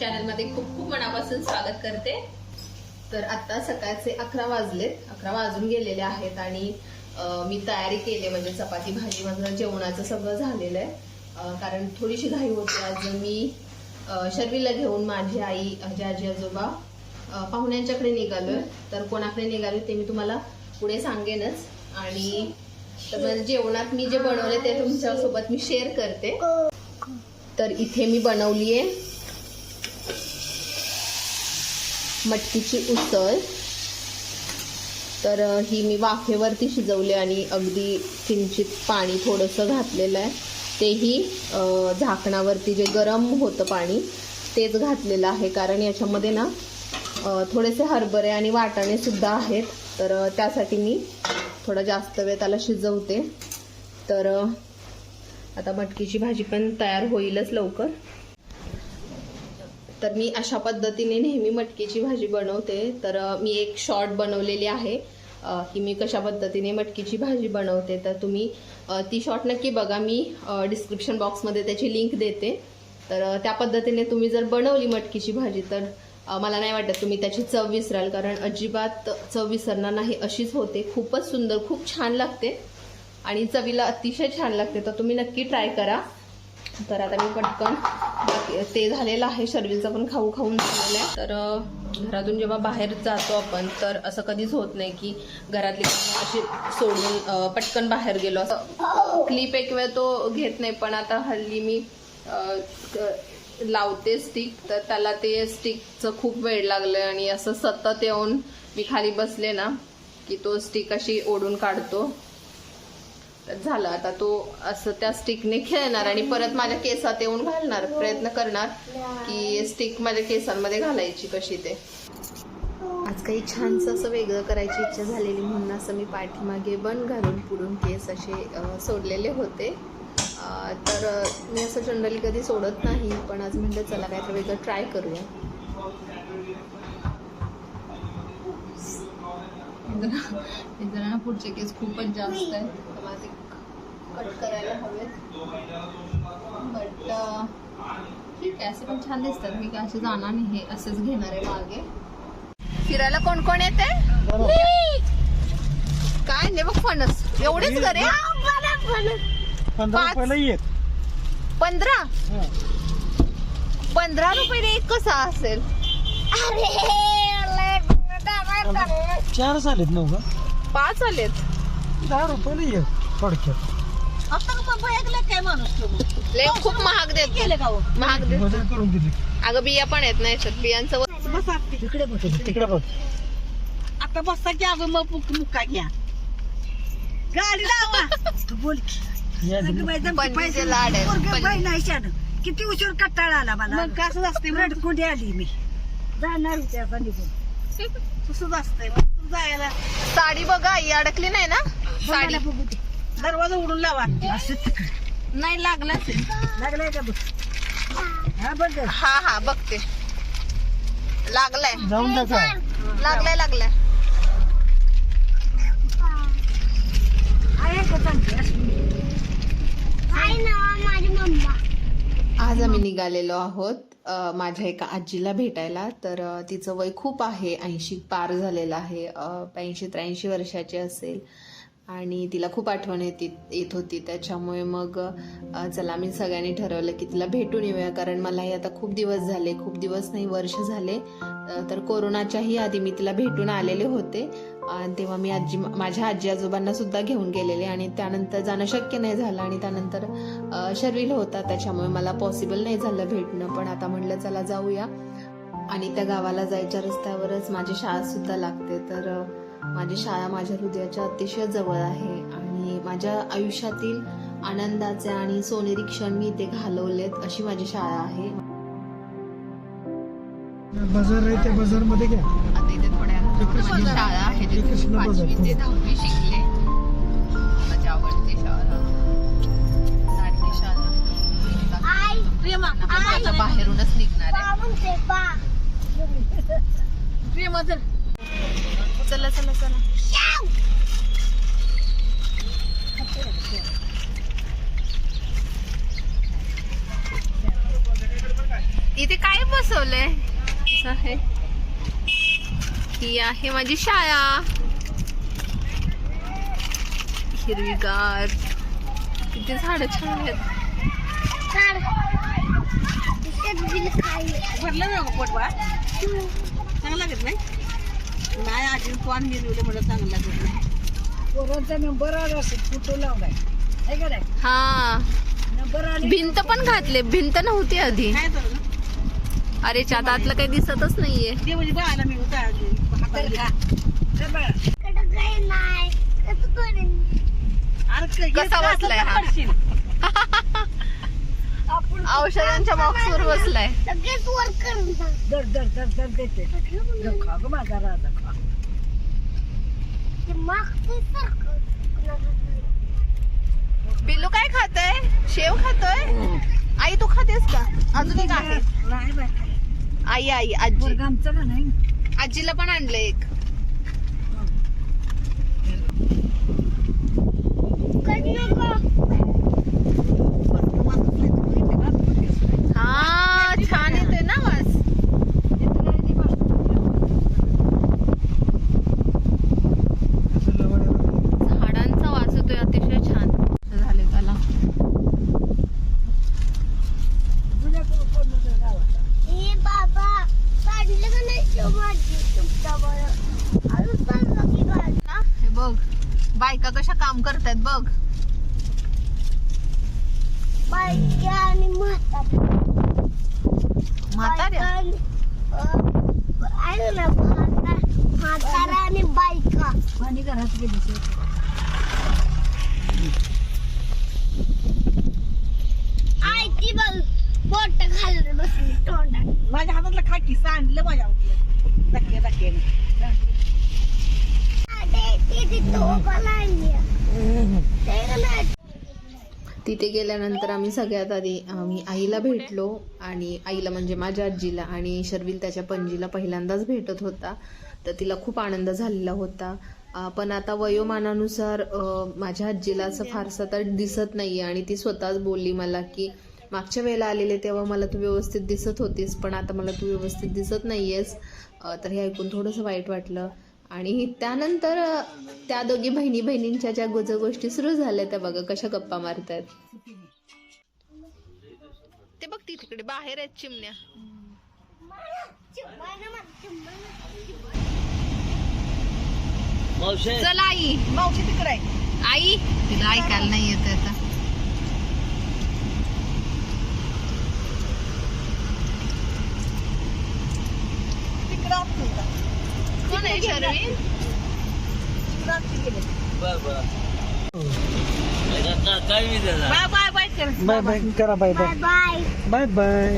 चॅनलमध्ये खूप खूप मनापासून स्वागत करते. तर आता सकाळचे अकरा वाजलेत. अकरा वाजून गेलेले आहेत आणि मी तयारी केली म्हणजे चपाती भाजी माझं जेवणाचं सगळं झालेलं आहे. कारण थोडीशी घाई होती. आज मी शर्वीला घेऊन माझी आई माझे आजी आजोबा पाहुण्यांच्याकडे निघालोय. तर कोणाकडे निघालोय ते मी तुम्हाला पुढे सांगेनच. आणि तर जेवणात मी जे बनवले ते तुमच्यासोबत मी शेअर करते. तर इथे मी बनवली आहे मटकीची उसळ. तर ही मी वाफेवरती शिजवली आणि अगदी किंचित पाणी थोडंसं घातलेलं आहे. तेही झाकणावरती जे गरम होतं पाणी तेच घातलेलं आहे. कारण याच्यामध्ये ना थोडेसे हरभरे आणि वाटाणेसुद्धा आहेत. तर त्यासाठी मी थोडा जास्त वेळ त्याला शिजवते. तर आता मटकीची भाजी पण तयार होईलच लवकर. तर मी अशा पद्धतीने नेहमी मटकीची भाजी बनवते. तर मी एक शॉर्ट बनवलेली आहे. की मी कशा पद्धतीने मटकीची भाजी बनवते तर तुम्ही ती शॉर्ट नक्की बघा. मी डिस्क्रिप्शन बॉक्समध्ये त्याची लिंक देते. तर त्या पद्धतीने तुम्ही जर बनवली मटकीची भाजी तर मला नाही वाटत तुम्ही त्याची चव विसराल. कारण अजिबात चव विसरणार नाही अशीच होते. खूपच सुंदर खूप छान लागते. आणि चवीला अतिशय छान लागते. तर तुम्ही नक्की ट्राय करा. तर आता मी पटकन ते झालेलं आहे. शर्विलचं पण खाऊ खाऊन झालेलं आहे. तर घरातून जेव्हा बाहेर जातो आपण तर असं कधीच होत नाही की घरातली अशी सोडून पटकन बाहेर गेलो. असं क्लिप एक वेळ तो घेत नाही पण आता हल्ली मी लावते स्टिक तर त्याला ते स्टिकचं खूप वेळ लागलं आणि असं सतत येऊन मी खाली बसले ना की तो स्टिक अशी ओढून काढतो. झालं. आता तो असं त्या स्टिकने खेळणार आणि परत माझ्या केसात येऊन घालणार. प्रयत्न करणार की स्टिक माझ्या केसांमध्ये घालायची कशी ते. आज काही छानसं असं वेगळं करायची इच्छा झालेली म्हणून असं मी पाठीमागे बन घालून पुढून केस असे सोडलेले होते. तर मी असं जनरली कधी सोडत नाही पण आज म्हणलं चला काहीतरी वेगळं ट्राय करूया. जरा पुढचे केस खूपच जास्त आहेत. मला ते कट करायला हवेत. बट ठीक आहे असे पण छान दिसतात. मी काय असे जाणार नाही हे असेच घेणार आहे मागे. फिरायला कोण कोण येते? काय नाही बघ फणस. एवढेच घरे? पंधरा पंधरा? रुपये एक कसा असेल? चार झालेत नऊ का? पाच आलेत. दहा लय खूप महाग देत. महाग देत. वजन करून दिली. अगं बिया पण आहेत ना याच्यात बियांचं व- तिकडे बघ तिकडे बघ आता बसता की अगं मग मुक- मुक्का घ्या. गाडी लावा. तू बोल की. या दिली. पणजीचे लाड आहेत पोरगं पणजी. बाई नाही शान. किती उशीर कट्टाळा आला मला. मग कसं असते रडकुंडी आली मी. जाणार होते आता निघून. तसंच असतंय मग. तू जायला साडी बघा आई अडकली नाही ना? साडी. बघायला बघू दे. दरवाजा उडून लावा. असं तिकडे. नाही लागला असेल. लागलाय का बघ? हा बघ. हा हा बघते. लागलाय. जाऊन लागलाय लागलाय. आहे का. आज आम्ही निघालेलो आहोत अ, माझ्या एका आजीला भेटायला. तर अ, तिचं वय खूप आहे ऐंशी पार झालेलं आहे. ऐंशी त्र्याऐंशी वर्षाची असेल. आणि तिला खूप आठवण येते येत होती. त्याच्यामुळे मग चला आम्ही सगळ्यांनी ठरवलं की तिला भेटून येऊया. कारण मलाही आता खूप दिवस झाले खूप दिवस नाही वर्ष झाले. तर कोरोनाच्याही आधी मी तिला भेटून आलेले होते. आणि तेव्हा मी आजी माझ्या आजी आजोबांना सुद्धा घेऊन गेलेले आणि त्यानंतर जाणं शक्य नाही झालं आणि त्यानंतर शर्विल होता. त्याच्यामुळे मला पॉसिबल नाही झालं भेटणं. पण आता म्हटलं चला जाऊया. आणि त्या गावाला जायच्या रस्त्यावरच माझी शाळा सुद्धा लागते. तर माझी शाळा माझ्या हृदयाच्या अतिशय जवळ आहे आणि माझ्या आयुष्यातील आनंदाचे आणि सोनेरी क्षण मी इथे घालवलेत अशी माझी शाळा आहे. बाजार आहे त्या बाजारमध्ये घ्या. आता इथे थोड्या कृष्ण- शाळा आहे जिथे. पाचवी ते दहावी शिकले. माझी आवडती शाळा. आता बाहेरूनच निघणार आहे. प्रेमा. तर चला चला चला. इथं इथे काय बसवलंय? असं आहे. ही आहे माझी शाळा. हिरवीगार. किती झाड छान आहेत. भरलं ना गं पोट बाळ चांगलं लागत नाही? नाही आजी कोण मिरवलं म्हणलं चांगलं लागत नाही पोरांचा नंबर आला असेल फोटो लावलाय. आहे का नाही? हा. नंबर आले भिंत पण घातले भिंत नव्हती आधी. काय झालं ना अरे च्या आतलं काही दिसतच नाहीये. ते म्हणजे बाळाला अरे कसा बसलाय हा? औषधांच्या बॉक्सवर बसलाय. दर दर दर दर देते. खा ग माझा राजा खा पिल्लू काय खातोय? शेव खातोय? आई तू खातेस का? अजून एक आहे. आई आई आजी. आमचं का नाही? आजीला पण आणलं एक. हा छान येते ना वास असं लवड्या झाडांचा वास येतोय अतिशय छान झाले त्याला ना, हे बघ बायका करतायत बघ. म्हाताऱ्या आणि बायका. पाणी घरात गेली आय ती बघ बोट घालून बसली तोंडात. माझ्या हातातलं खाकी सांडलं माझ्या हातातलं धक्के धक्के. तिथं ते तिथे गेल्यानंतर आम्ही सगळ्यात आधी आम्ही आईला भेटलो आणि आईला म्हणजे माझ्या आजीला आणि शर्विल त्याच्या पणजीला पहिल्यांदाच भेटत होता. तर तिला खूप आनंद झालेला होता. पण आता वयोमानानुसार माझ्या आजीला असं फारसं तर दिसत नाही आणि ती स्वतःच बोलली मला की मागच्या वेळेला आलेले तेव्हा मला तू व्यवस्थित दिसत होतीस पण आता मला तू व्यवस्थित दिसत नाही आहेस तर हे ऐकून थोडंसं वाईट वाटलं. आणि त्यानंतर त्या दोघी बहिणी बहिणींच्या ज्या गुज गोष्टी सुरू झाल्या त्या बघा कशा गप्पा मारतायत ते बघ ती तिकडे बाहेर आहेत चिमण्या. चल आई. मावशी तिकडे आहे. आई तिला ऐकायला नाही येत आता तिकडं असतो का? बाय बाय बाय बाय कर. बाय बाय करा bye bye bye bye bye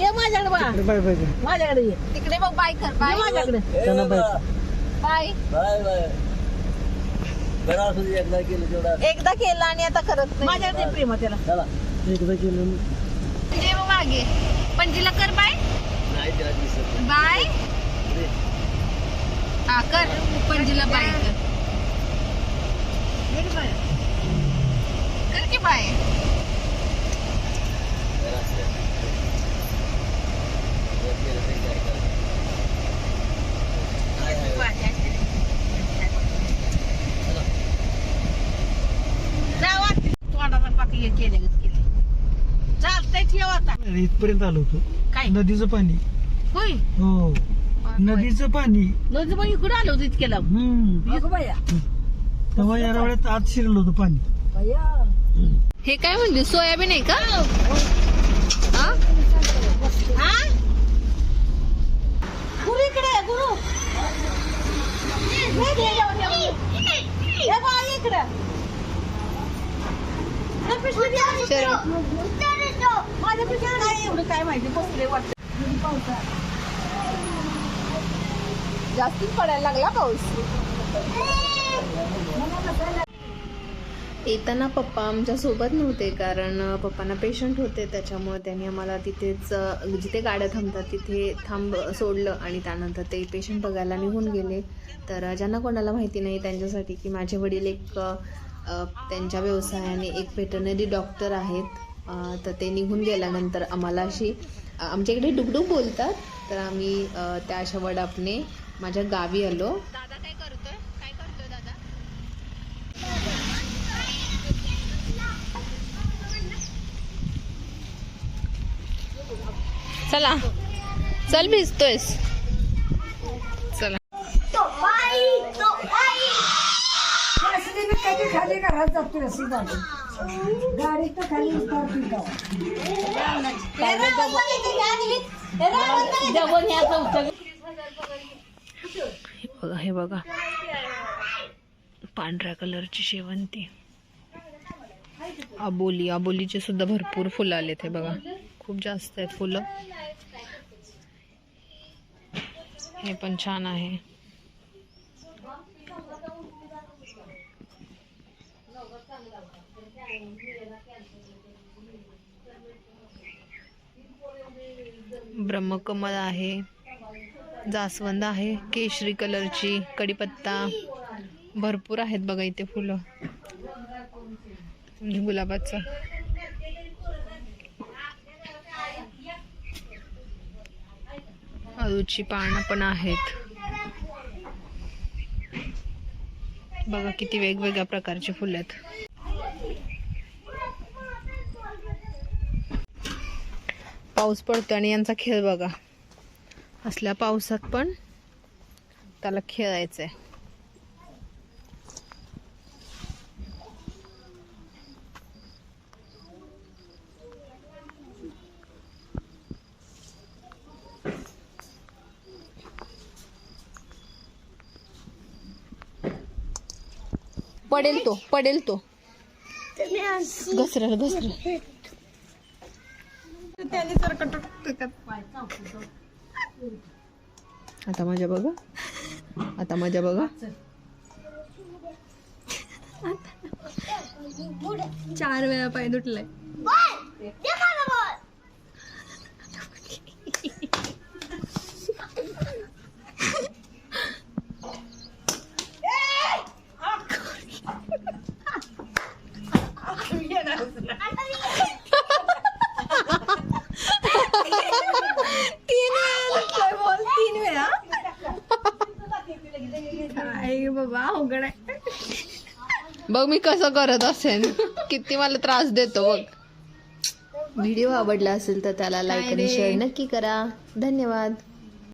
ये माझ्याकडे बा. बाय बाय माझ्याकडे ये. तिकडे बघ बाय कर. ये बाय माझ्याकडे. चला बाय बाय एकदा केलं आणि आता करत नाही. माझ्याकडे प्रेम त्याला. एकदा केलं. मागे. पणजीला कर बाय बाय हा कर. पणजीला बाय कर की बाय इथपर्यंत आलो होतो. काय? नदीचं पाणी. होय? हो. नदीचं पाणी. नदी मग इकडे आलो होतो इतक्या लांब हम्म बया. तेव्हा या वेळेत आत शिरलं होतं पाणी. बया. हे काय म्हणली? सोयाबीन आहे का? हा? हा? गुरु इकडे आहे, गुरु. हे घे, जाऊन ये. हे बाई इकडे. हे पिशवी माझ्या एवढं काय माहिती बसले वाटत. जास्तीच पडायला लागला पाऊस. येताना पप्पा आमच्यासोबत नव्हते कारण पप्पांना पेशंट होते त्याच्यामुळे त्यांनी आम्हाला तिथेच जिथे गाड्या थांबतात तिथे थांब सोडलं आणि त्यानंतर ते पेशंट बघायला निघून गेले. तर ज्यांना कोणाला माहिती नाही त्यांच्यासाठी की माझे वडील एक त्यांच्या व्यवसायाने एक वेटरनरी डॉक्टर आहेत. तर ते निघून गेल्यानंतर आम्हाला अशी आमच्याकडे डुगडुग बोलतात. तर आम्ही त्या अशा वडापने माझ्या गावी आलो. दादा काय करतोय? काय करतोय दादा? चला. चल भिजतोयस. चला. तो बाई तो बाई असली मी कधी खाली घरात गाडी गाडी तर खाली उतरती का हे बघा हे बघा. पांढऱ्या कलरची शेवंती. आबोली आबोलीचे सुद्धा भरपूर फुलं आलेत हे बघा. खूप जास्त आहेत फुलं. हे पण छान आहे. ब्रह्मकमल आहे. जास्वंद आहे केशरी कलरची कढीपत्ता. भरपूर आहेत बघा इथे फुलं. म्हणजे गुलाबाचं. अळूची पानं पण आहेत. बघा किती वेगवेगळ्या प्रकारची फुलं आहेत. पाऊस पडतो आणि यांचा खेळ बघा. असल्या पावसात पण त्याला खेळायचंय. पडेल तो पडेल तो. घसरल घसरल. आता माझ्या बघा. आता माझ्या बघा. चार वेळा पाय दुटलाय तीन वेळा दुटलाय बॉल तीन वेळा काय बाबा अवघड आहे बघ मी कसं करत असेल किती मला त्रास देतो बघ. व्हिडिओ आवडला असेल तर त्याला लाईक आणि शेअर नक्की करा. धन्यवाद.